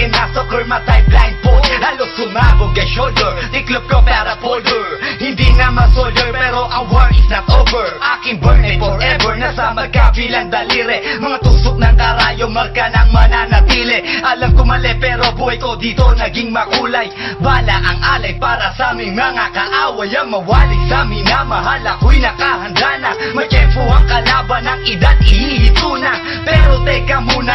kinasokor matay blindfold Halos sumabog ang shoulder. Tiklop ko para folder. Hindi nga masolder pero ang war is not over. Aking burn ay forever Nasa magkabilang daliri. Mga tusok ng karayo Marka ng mananatili. Alam ko mali pero buhay ko dito naging makulay. Bala ang alay para sa aming mga kaaway. Ang mawali sa minamahal Ako'y nakahanda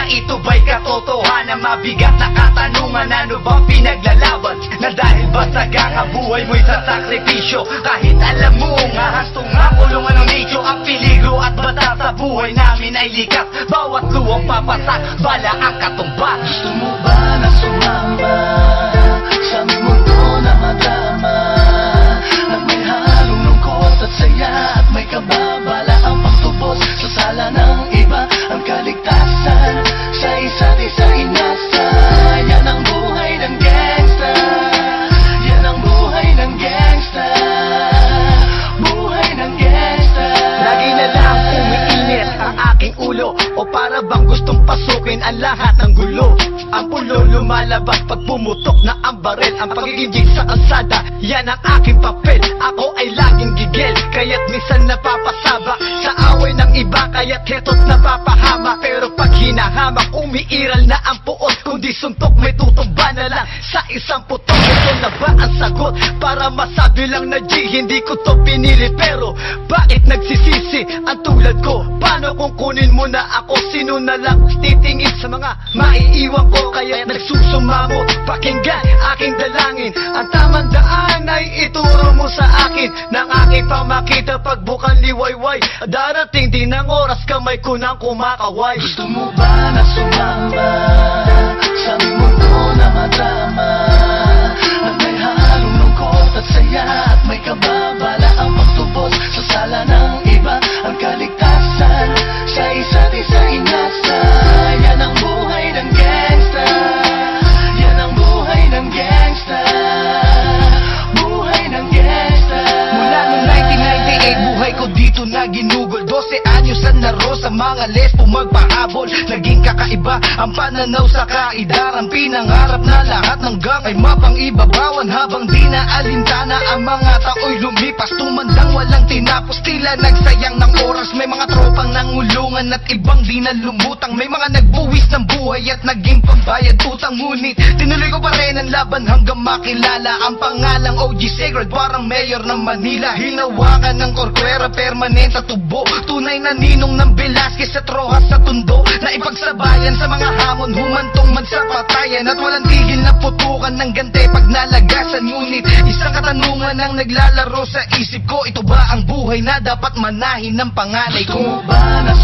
ito ba'y katotohanan Mabigat na katanungan. Ano ba pinaglalaban? Na dahil ba sagang buhay mo'y sa sakripisyo? Kahit alam mo nga hastong nga kulungan ng nicho Ang peligro at bata sa buhay namin ay likas. Bawat luwang papasak Bala ang katumba. Gusto mo ba na sumama O para bang gustong pasukin ang lahat ng gulo? Ang pulo lumalabas pag pumutok na ang baril. Ang pagiging sa kalsada, yan ang aking papel. Ako ay laging gigil, kaya't minsan napapasaba. Sa away ng iba, kaya't heto't napapahama. Pero pag hinahamak, umiiral na ang puot. Kundi suntok may tutumba na sa isang putok Ito na ba ang sagot? Para masabi lang na G, hindi ko to pinili Pero bakit nagsisisi ang tulad ko? Paano kung kunin mo na ako? Sino na lang titingin sa mga maiiwan ko? Kaya nagsusumamo Pakinggan aking dalangin Ang tamang daan ay ituro mo sa akin Nang aking pamakita pagbukan liwayway Darating din ang oras kamay ko nang kumakaway Gusto mo ba na sumama dito na ginugol 12 anyos ang laro sa mga lesbo magpahabol Naging kakaiba ang pananaw sa kaidaran Pinangarap na lahat ng gang ay mapang-ibabawan Habang di na alintana ang mga tao'y lumipas. Tumandang walang tinapos, tila nagsayang ng oras. May mga tropang nangulungan at ibang di na lumutang May mga nagbuwis ng buhay at naging pambayad utang. Ngunit tinuloy ko pa rin ang laban hanggang makilala Ang pangalang OG Sacred parang mayor ng Manila. Hinawakan ng korkwera permanent at tubo. Tunay na ninong ng Velasquez at Rojas sa tundo Na ipagsabayan sa mga hamon Humantong man sa patayan At walang tigil na putukan ng gante pag nalagasan Ngunit isang katanungan ang naglalaro sa isip ko Ito ba ang buhay na dapat manahin ng panganay Gusto ko? mo ba na